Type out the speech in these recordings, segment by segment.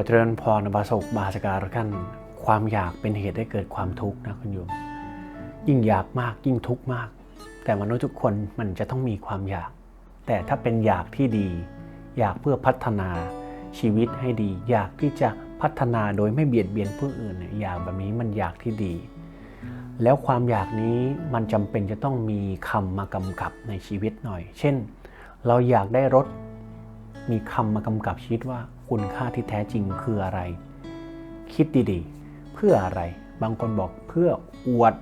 อเจริญพรบาสกบาสการกันความอยากเป็นเหตุให้เกิดความทุกข์นะคุณโยมยิ่งอยากมากยิ่งทุกข์มาก แต่มนุษย์ทุกคนมันจะต้องมีความอยาก แต่ถ้าเป็นอยากที่ดี อยากเพื่อพัฒนาชีวิตให้ดี อยากที่จะพัฒนาโดยไม่เบียดเบียนผู้อื่นเนี่ยอยากแบบนี้มันอยากที่ดี แล้วความอยากนี้มันจำเป็นจะต้องมีคำมากำกับในชีวิตหน่อย เช่น เราอยากได้รถ มีคำมากำกับชีวิตว่าคุณค่าที่แท้จริงคืออะไร คิดดีๆ เพื่ออะไร บางคนบอกเพื่ออวด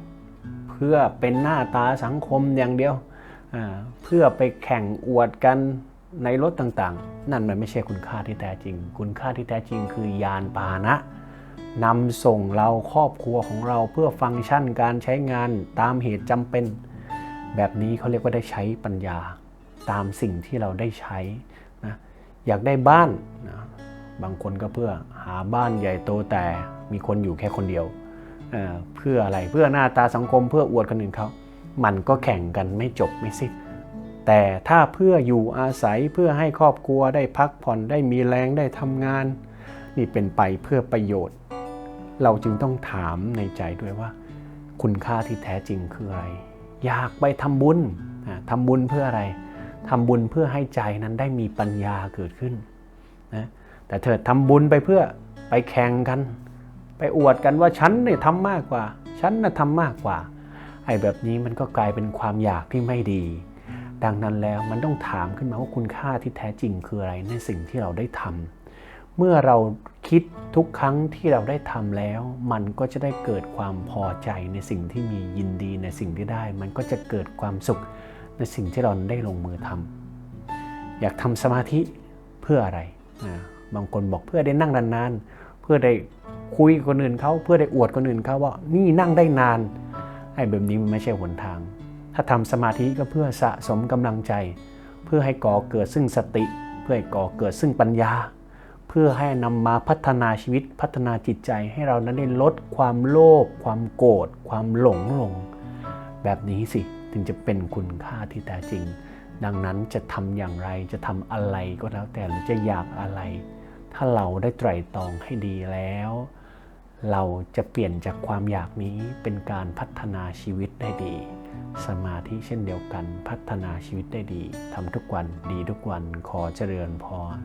เพื่อเป็นหน้าตาสังคมอย่างเดียว เพื่อไปแข่งอวดกันในรถต่างๆ นั่นมันไม่ใช่คุณค่าที่แท้จริง คุณค่าที่แท้จริงคือยานพาหนะนำส่งเราครอบครัวของเราเพื่อฟังก์ชันการใช้งานตามเหตุจำเป็น แบบนี้เขาเรียกว่าได้ใช้ปัญญาตามสิ่งที่เราได้ใช้นะ อยากได้บ้านนะบางคนก็เพื่อหาบ้านใหญ่โตแต่มีคนอยู่แค่คนเดียวเเพื่ออะไรเพื่อหน้าตาสังคมเพื่ออวดคนอื่นเขามันก็แข่งกันไม่จบไม่สิ้นแต่ถ้าเพื่ออยู่อาศัยเพื่อให้ครอบครัวได้พักผ่อนได้มีแรงได้ทำงาน นี่เป็นไปเพื่อประโยชน์ เราจึงต้องถามในใจด้วยว่า คุณค่าที่แท้จริงคืออะไร อยากไปทำบุญทำบุญเพื่ออะไร ทำบุญเพื่อให้ใจนั้นได้มีปัญญาเกิดขึ้นนะแต่เธอทำบุญไปเพื่อไปแข่งกัน ไปอวดกันว่าฉันเนี่ยทำมากกว่า ฉันน่ะทำมากกว่าไอ้แบบนี้มันก็กลายเป็นความอยากที่ไม่ดี ดังนั้นแล้วมันต้องถามขึ้นมาว่าคุณค่าที่แท้จริงคืออะไรในสิ่งที่เราได้ทำเมื่อเราคิดทุกครั้งที่เราได้ทำแล้ว มันก็จะได้เกิดความพอใจในสิ่งที่มียินดีในสิ่งที่ได้ มันก็จะเกิดความสุข ในสิ่งที่เราได้ลงมือทำอยากทำสมาธิเพื่ออะไรบางคนบอกเพื่อได้นั่งนานๆเพื่อได้คุยกับคนอื่นเขาเพื่อได้อวดคนอื่นเขาว่านี่นั่งได้นานไอ้แบบนี้มันไม่ใช่หนทาง ถ้าทำสมาธิก็เพื่อสะสมกำลังใจ เพื่อให้ก่อเกิดซึ่งสติ เพื่อให้ก่อเกิดซึ่งปัญญา เพื่อให้นำมาพัฒนาชีวิตพัฒนาจิตใจให้เรานั้นได้ลดความโลภความโกรธความหลงลง แบบนี้สิ ถึงจะเป็นคุณค่าที่แท้จริง ดังนั้นจะทำอย่างไรจะทำอะไรก็แล้วแต่หรือจะอยากอะไร ถ้าเราได้ไตร่ตรองให้ดีแล้ว เราจะเปลี่ยนจากความอยากนี้เป็นการพัฒนาชีวิตได้ดี สมาธิเช่นเดียวกันพัฒนาชีวิตได้ดีทำทุกวันดีทุกวันขอเจริญพร